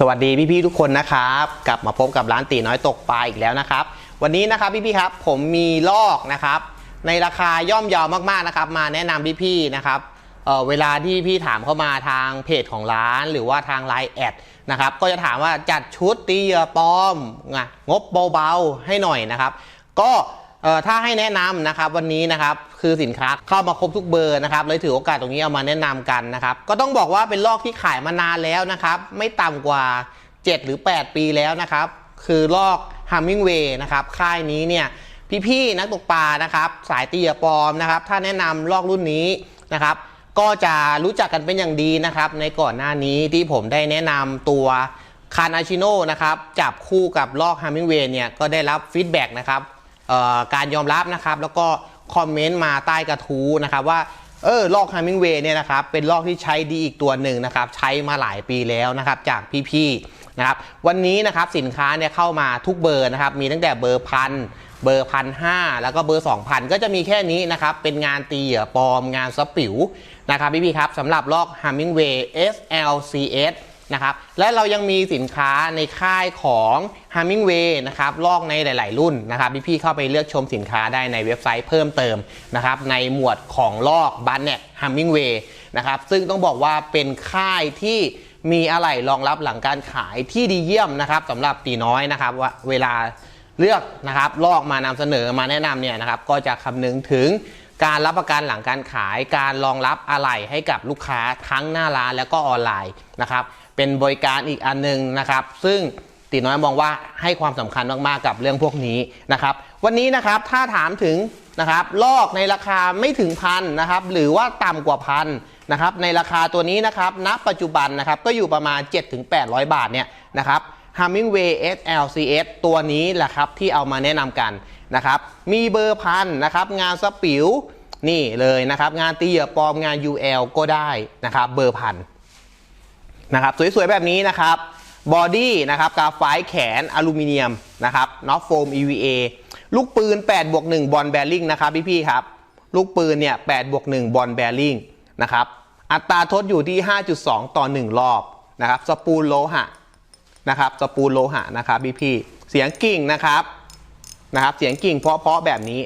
สวัสดีพี่ๆทุกคนนะครับกลับมาพบกับร้านตีน้อยตกปลาอีกแล้วนะครับ วันนี้นะครับพี่ๆครับผมมีลอกนะครับ ในราคาย่อมเยาวมากๆนะครับ มาแนะนำพี่ๆนะครับเเวลาที่พี่ถามเข้ามาทางเพจของร้านหรือว่าทางไลน์แอดนะครับก็จะถามว่าจัดชุดตีเหยื่อปลอมงบเบาๆให้หน่อยนะครับ ก็ เอ่อถ้าให้แนะนำนะครับวันนี้นะครับคือสินค้าเข้ามาครบทุกเบอร์นะครับเลยถือโอกาสตรงนี้เอามาแนะนำกันนะครับก็ต้องบอกว่าเป็นลอกที่ขายมานานแล้วนะครับไม่ต่ำกว่า 7 หรือ 8 ปีแล้วนะครับคือลอก Hummingway นะครับค่ายนี้เนี่ยพี่ๆนักตกปลานะครับสายตีเหยื่อปลอมนะครับถ้าแนะนำลอกรุ่นนี้นะครับก็จะรู้จักกันเป็นอย่างดีนะครับในก่อนหน้านี้ที่ผมได้แนะนำตัวคานาชิโนนะครับจับคู่กับลอก Hummingway เนี่ยก็ได้รับฟีดแบ็กนะครับ การยอมรับนะครับแล้วก็คอมเมนต์มาใต้กระทู้นะครับว่าเออลอก Hummingway เนี่ยนะครับเป็นลอกที่ใช้ดีอีกตัวหนึ่งนะครับใช้มาหลายปีแล้วนะครับจากพี่ๆนะครับวันนี้นะครับสินค้าเนี่ยเข้ามาทุกเบอร์นะครับมีตั้งแต่เบอร์พันเบอร์พันห้าแล้วก็เบอร์ 2,000 ก็จะมีแค่นี้นะครับเป็นงานตีเหยื่อปลอมงานสปิวนะครับพี่ๆครับสำหรับลอก Hummingway SLCS นะครับ และเรายังมีสินค้าในค่ายของ Hummingway นะครับ ลอกในหลาย ๆ รุ่นนะครับพี่ๆเข้าไปเลือกชมสินค้าได้ในเว็บไซต์เพิ่มเติมนะครับ ในหมวดของลอก b a n n e t Hummingway นะครับ ซึ่งต้องบอกว่าเป็นค่ายที่มีอะไหล่รองรับหลังการขายที่ดีเยี่ยมนะครับสำหรับตีน้อยนะครับว่าเวลาเลือกนะครับลอกมานำเสนอมาแนะนำเนี่ยนะครับ ก็จะคำนึงถึงการรับประกันหลังการขายการรองรับอะไหล่ให้กับลูกค้าทั้งหน้าร้านแล้วก็ออนไลน์นะครับ เป็นบริการอีกอันหนึงนะครับ ซึ่งตีน้อยมองว่าให้ความสำคัญมากๆกับเรื่องพวกนี้นะครับ วันนี้นะครับถ้าถามถึงนะครับลอกในราคาไม่ถึงพันนะครับ หรือว่าต่ำกว่าพันนะครับ ในราคาตัวนี้นะครับณปัจจุบันนะครับก็อยู่ประมาณ 7-800 บาทเนี่ยนะครับ Hummingway SLCS ตัวนี้แหละครับที่เอามาแนะนำกันนะครับ มีเบอร์พันนะครับงานสปิวนี่เลยนะครับ งานตีเหยื่อปลอมงาน UL ก็ได้นะครับ เบอร์พัน นะครับสวยๆแบบนี้นะครับบอดี้นะครับกาไฟแขนอลูมิเนียมนะครับน็อตโฟม EVA ลูกปืน8บวก1บอลแบริ่งนะครับพี่ๆครับ ลูกปืนเนี่ย8บวก1บอลแบริ่งนะครับอัตราทดอยู่ที่ 5.2 ต่อ 1 รอบนะครับสปูลโลหะนะครับสปูลโลหะนะครับพี่ๆเสียงกิ่งนะครับนะครับเสียงกิ่งเพาะๆแบบนี้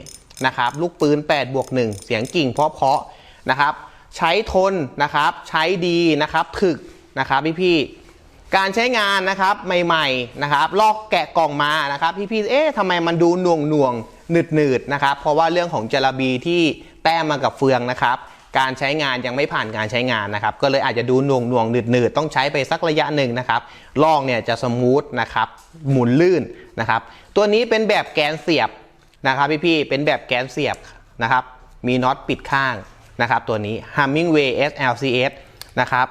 นะครับลูกปืน8บวก1เสียงกิ่งเพาะๆนะครับใช้ทนนะครับใช้ดีนะครับถึก นะครับพี่ๆการใช้งานนะครับใหม่ๆนะครับลอกแกะกล่องมานะครับพี่ๆเอ๊ะทำไมมันดูหน่วงหน่วงหนืดหนืดนะครับเพราะว่าเรื่องของจระบีที่แต้มมากับเฟืองนะครับการใช้งานยังไม่ผ่านการใช้งานนะครับ ก็เลยอาจจะดูหน่วงหน่วงหนืดหนืดต้องใช้ไปสักระยะหนึ่งนะครับลอกเนี่ยจะสมูทนะครับหมุนลื่นนะครับตัวนี้เป็นแบบแกนเสียบนะครับพี่ๆเป็นแบบแกนเสียบนะครับมีน็อตปิดข้างนะครับตัวนี้ Hummingway SLCS นะครับ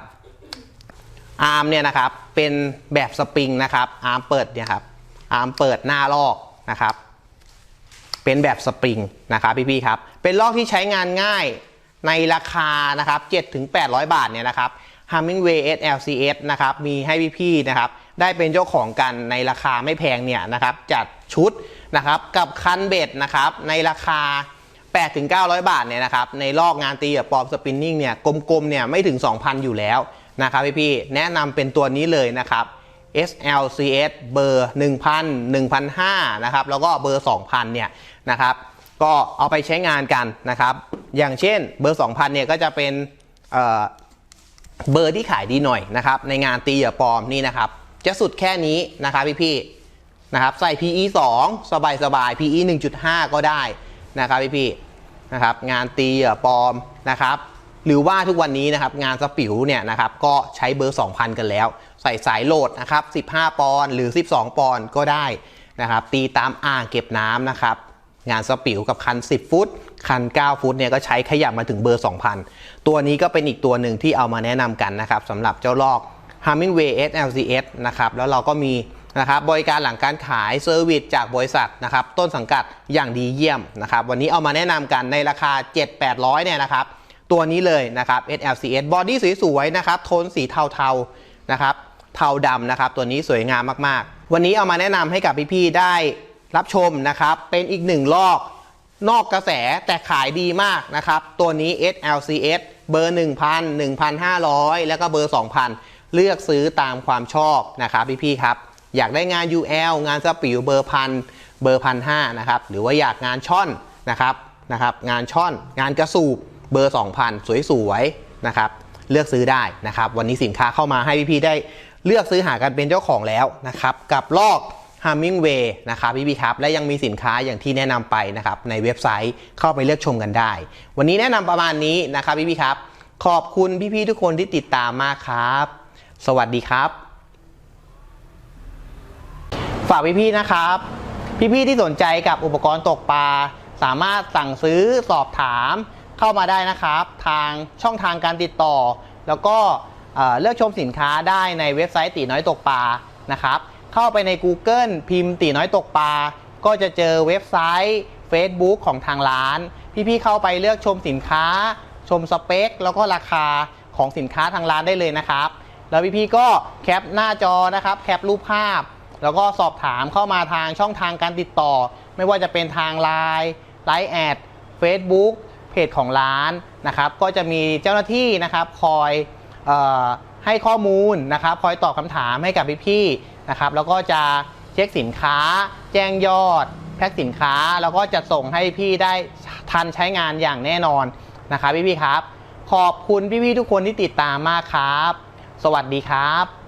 อาร์มเนี่ยนะครับเป็นแบบสปริงนะครับอาร์มเปิดเนี่ยครับอาร์มเปิดหน้าลอกนะครับ เป็นแบบสปริงนะครับพี่ๆครับเป็นลอกที่ใช้งานง่ายในราคานะครับ7-800 บาทเนี่ยนะครับ Hummingway SLCS นะครับมีให้พี่ๆนะครับได้เป็นเจ้าของกันในราคาไม่แพงเนี่ยนะครับจัดชุดนะครับกับคันเบ็ดนะครับในราคา 8-900 บาทเนี่ยนะครับในลอกงานตีแบบปอมสปินนิ่งเนี่ยกลมๆเนี่ยไม่ถึง 2,000 อยู่แล้ว นะครับพี่ๆแนะนำเป็นตัวนี้เลยนะครับ SLCS เบอร์ 1,000 1,500นะครับแล้วก็เบอร์ 2,000เนี่ยนะครับก็เอาไปใช้งานกันนะครับ อย่างเช่นเบอร์ 2,000เนี่ยก็จะเป็นเเบอร์ที่ขายดีหน่อยนะครับในงานตีเหยื่อปลอมนี่นะครับ จะสุดแค่นี้นะครับพี่ๆนะครับใส่ PE 2 สบายสบายๆ PE 1.5 ก็ได้นะครับพี่ๆนะครับงานตีเหยื่อปลอมนะครับ หรือว่าทุกวันนี้นะครับงานสปิวเนี่ยนะครับก็ใช้เบอร์ 2,000 กันแล้ว ใส่สายโหลดนะครับ15 ปอนด์หรือ 12 ปอนด์ก็ได้นะครับตีตามอ่างเก็บน้ำนะครับงานสปิวกับคัน 10 ฟุต คัน 9 ฟุตเนี่ยก็ใช้ขยับมาถึงเบอร์ 2,000 ตัวนี้ก็เป็นอีกตัวหนึ่งที่เอามาแนะนำกันนะครับสำหรับเจ้าลอก Hummingway SLCS นะครับแล้วเราก็มีนะครับบริการหลังการขายเซอร์วิสจากบริษัทนะครับต้นสังกัดอย่างดีเยี่ยมนะครับวันนี้เอามาแนะนำกันในราคา 7-800 เนี่ยนะครับ ตัวนี้เลยนะครับ SLCS บอดี้สวยๆนะครับ โทนสีเทาๆนะครับ เทาดำนะครับ ตัวนี้สวยงามมากๆ วันนี้เอามาแนะนำให้กับพี่ๆได้รับชมนะครับ เป็นอีกหนึ่งลอกนอกกระแสแต่ขายดีมากนะครับ ตัวนี้ SLCS เบอร์ 1,000 1,500 แล้วก็เบอร์ 2,000 เลือกซื้อตามความชอบนะครับพี่ๆครับ อยากได้งาน UL งานสปิวเบอร์พันเบอร์พันห้านะครับ หรือว่าอยากงานช่อนนะครับนะครับ งานช่อน งานกระสูบ เบอร์ 2,000 สวยๆนะครับเลือกซื้อได้นะครับ วันนี้สินค้าเข้ามาให้พี่ๆได้เลือกซื้อหากันเป็นเจ้าของแล้วนะครับ กับลอก Hummingway นะครับพี่ๆครับ และยังมีสินค้าอย่างที่แนะนำไปนะครับในเว็บไซต์เข้าไปเลือกชมกันได้ วันนี้แนะนำประมาณนี้นะครับพี่ๆครับ ขอบคุณพี่ๆทุกคนที่ติดตามมากครับ สวัสดีครับ ฝากพี่ๆนะครับ พี่ๆที่สนใจกับอุปกรณ์ตกปลาสามารถสั่งซื้อสอบถาม เข้ามาได้นะครับ ทางช่องทางการติดต่อ แล้วก็เลือกชมสินค้าได้ในเว็บไซต์ตีน้อยตกปลานะครับ เข้าไปใน Google พิมพ์ตีน้อยตกปลาก็จะเจอเว็บไซต์ Facebook ของทางร้าน พี่ๆเข้าไปเลือกชมสินค้า ชมสเปค แล้วก็ราคาของสินค้าทางร้านได้เลยนะครับ แล้วพี่ๆก็แคปหน้าจอนะครับ แคปรูปภาพ แล้วก็สอบถามเข้ามาทางช่องทางการติดต่อ ไม่ว่าจะเป็นทาง Line ไลน์แอด Facebook เพจของร้านนะครับก็จะมีเจ้าหน้าที่นะครับคอยออให้ข้อมูลนะครับ คอยตอบคำถามให้กับพี่ๆนะครับ แล้วก็จะเช็คสินค้า แจ้งยอด แพ็คสินค้า แล้วก็จะส่งให้พี่ได้ทันใช้งานอย่างแน่นอนนะครับพี่ๆครับ ขอบคุณพี่ๆทุกคนที่ติดตามมากครับ สวัสดีครับ